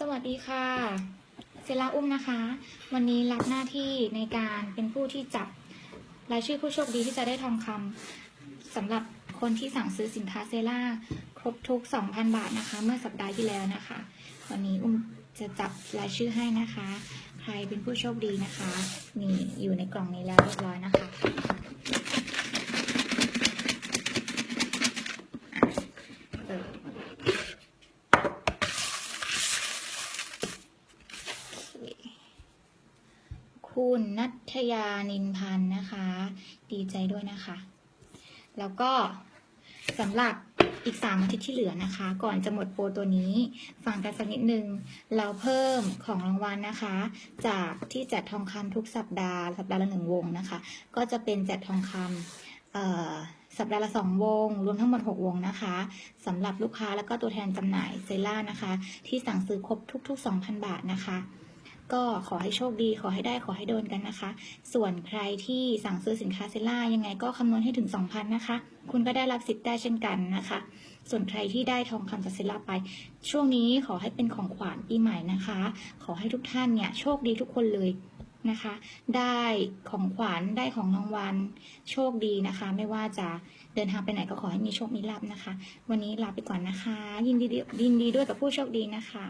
สวัสดีค่ะ เซลาอุ้มนะคะ วันนี้รับหน้าที่ในการเป็นผู้ที่จับรายชื่อผู้โชคดีที่จะได้ทองคำสำหรับคนที่สั่งซื้อสินค้าเซล่าครบทุก 2,000 บาทนะคะ เมื่อสัปดาห์ที่แล้วนะคะ วันนี้อุ้มจะจับรายชื่อให้นะคะ ใครเป็นผู้โชคดีนะคะนี่อยู่ในกล่องนี้แล้วเรียบร้อยนะคะ คุณนัทยานินพันธ์นะคะ ดีใจด้วยนะคะ แล้วก็สำหรับอีก 3 อาทิตย์ที่เหลือนะคะ ก่อนจะหมดโปรตัวนี้ ฟังกันสักนิดนึง เราเพิ่มของรางวัลนะคะ จากที่แจกทองคำทุกสัปดาห์ สัปดาห์ละหนึ่งวงนะคะ ก็จะเป็นแจกทองคำสัปดาห์ละสองวง รวมทั้งหมด 6 วงนะคะสำหรับลูกค้าแล้วก็ตัวแทนจำหน่ายเซล่านะคะ ที่สั่งซื้อครบทุก ๆ 2,000 บาทนะคะ ก็ขอให้โชคดี ขอให้ได้ขอให้โดนกันนะคะ ส่วนใครที่สั่งซื้อสินค้าเซล่ายังไงก็คำนวณให้ถึง 2,000 นะคะ คุณก็ได้รับสิทธิ์ได้เช่นกันนะคะ ส่วนใครที่ได้ทองคำจากเซล่าไป ช่วงนี้ขอให้เป็นของขวัญปีใหม่นะคะ ขอให้ทุกท่านเนี่ยโชคดีทุกคนเลยนะคะ ได้ของขวัญได้ของรางวัลโชคดีนะคะ ไม่ว่าจะเดินทางไปไหนก็ขอให้มีโชคมีลาภนะคะ วันนี้ลาไปก่อนนะคะ ยินดียินดีด้วยกับผู้โชคดีนะคะ